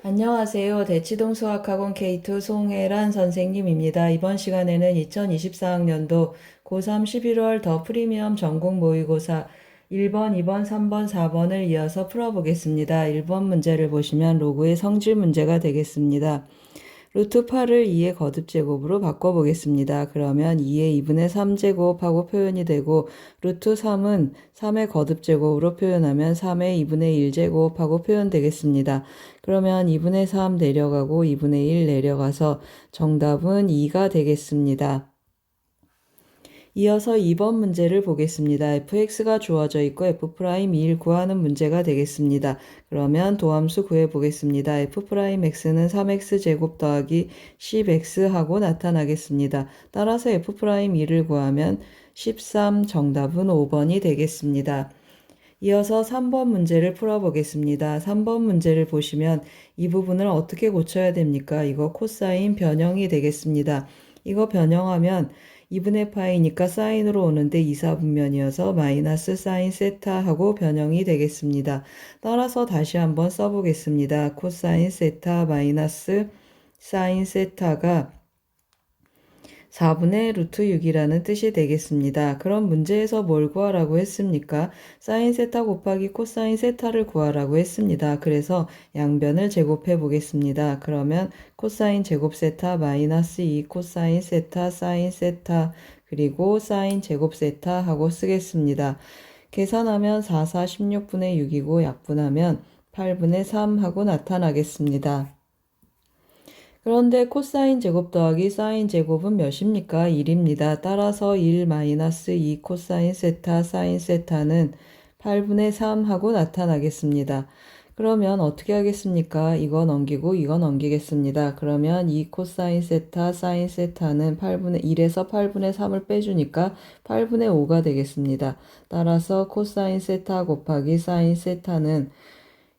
안녕하세요. 대치동 수학학원 K2 송혜란 선생님입니다. 이번 시간에는 2024학년도 고3 11월 더 프리미엄 전공 모의고사 1번, 2번, 3번, 4번을 이어서 풀어보겠습니다. 1번 문제를 보시면 로그의 성질 문제가 되겠습니다. 루트 8을 2의 거듭제곱으로 바꿔보겠습니다. 그러면 2의 2분의 3제곱하고 표현이 되고 루트 3은 3의 거듭제곱으로 표현하면 3의 2분의 1제곱하고 표현되겠습니다. 그러면 2분의 3 내려가고 2분의 1 내려가서 정답은 2가 되겠습니다. 이어서 2번 문제를 보겠습니다. fx가 주어져 있고 f'2를 구하는 문제가 되겠습니다. 그러면 도함수 구해 보겠습니다. f'x는 3x 제곱 더하기 10x 하고 나타나겠습니다. 따라서 f'2를 구하면 13 정답은 5번이 되겠습니다. 이어서 3번 문제를 풀어보겠습니다. 3번 문제를 보시면 이 부분을 어떻게 고쳐야 됩니까? 이거 코사인 변형이 되겠습니다. 이거 변형하면 2분의 파이니까 사인으로 오는데 2, 4분면이어서 마이너스 사인 세타 하고 변형이 되겠습니다. 따라서 다시 한번 써보겠습니다. 코사인 세타 마이너스 사인 세타가 4분의 루트 6이라는 뜻이 되겠습니다. 그럼 문제에서 뭘 구하라고 했습니까? 사인 세타 곱하기 코사인 세타를 구하라고 했습니다. 그래서 양변을 제곱해 보겠습니다. 그러면 코사인 제곱 세타 마이너스 2 코사인 세타 사인 세타 그리고 사인 제곱 세타 하고 쓰겠습니다. 계산하면 4, 4, 16분의 6이고 약분하면 8분의 3 하고 나타나겠습니다. 그런데 코사인 제곱 더하기 사인 제곱은 몇입니까? 1입니다. 따라서 1 마이너스 2 코사인 세타 사인 세타는 8분의 3 하고 나타나겠습니다. 그러면 어떻게 하겠습니까? 이거 넘기고 이거 넘기겠습니다. 그러면 2 코사인 세타 사인 세타는 8분의 1에서 8분의 3을 빼주니까 8분의 5가 되겠습니다. 따라서 코사인 세타 곱하기 사인 세타는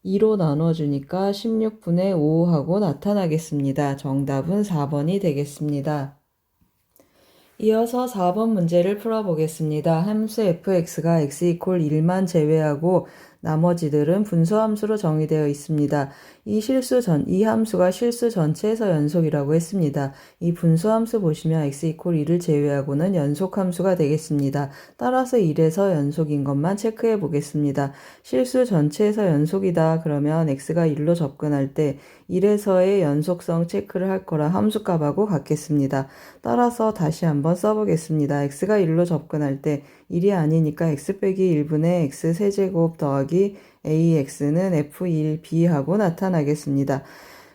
2로 나눠주니까 16분의 5하고 나타나겠습니다. 정답은 4번이 되겠습니다. 이어서 4번 문제를 풀어보겠습니다. 함수 fx가 x 이퀄 1만 제외하고 나머지들은 분수함수로 정의되어 있습니다. 이 실수 전, 이 함수가 실수 전체에서 연속이라고 했습니다. 이 분수함수 보시면 x 이퀄 1을 제외하고는 연속함수가 되겠습니다. 따라서 1에서 연속인 것만 체크해 보겠습니다. 실수 전체에서 연속이다 그러면 x가 1로 접근할 때 1에서의 연속성 체크를 할 거라 함수값하고 같겠습니다. 따라서 다시 한번 써보겠습니다. x가 1로 접근할 때 1이 아니니까 x 빼기 1분의 x 세제곱 더하기 ax는 f1b 하고 나타나겠습니다.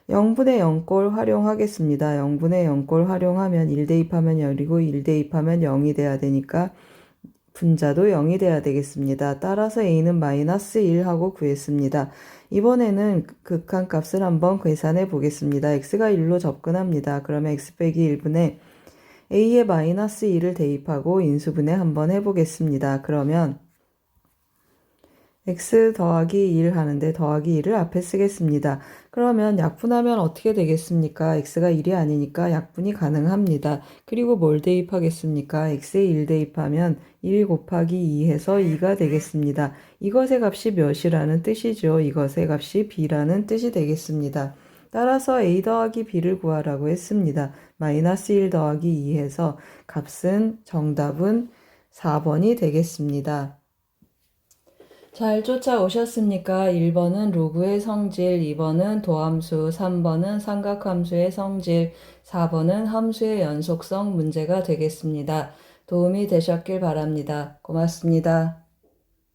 0분의 0꼴 활용하겠습니다. 0분의 0꼴 활용하면 1 대입하면 0이고 1 대입하면 0이 돼야 되니까 분자도 0이 돼야 되겠습니다. 따라서 a는 마이너스 1 하고 구했습니다. 이번에는 극한값을 한번 계산해 보겠습니다. x가 1로 접근합니다. 그러면 x 빼기 1분의 a의 마이너스 2를 대입하고 인수분해 한번 해보겠습니다. 그러면 x 더하기 1 하는데 더하기 1을 앞에 쓰겠습니다. 그러면 약분하면 어떻게 되겠습니까? x가 1이 아니니까 약분이 가능합니다. 그리고 뭘 대입하겠습니까? x에 1 대입하면 1 곱하기 2 해서 2가 되겠습니다. 이것의 값이 몇이라는 뜻이죠. 이것의 값이 b라는 뜻이 되겠습니다. 따라서 a 더하기 b를 구하라고 했습니다. 마이너스 1 더하기 2 해서 값은 정답은 4번이 되겠습니다. 잘 쫓아오셨습니까? 1번은 로그의 성질, 2번은 도함수, 3번은 삼각함수의 성질, 4번은 함수의 연속성 문제가 되겠습니다. 도움이 되셨길 바랍니다. 고맙습니다.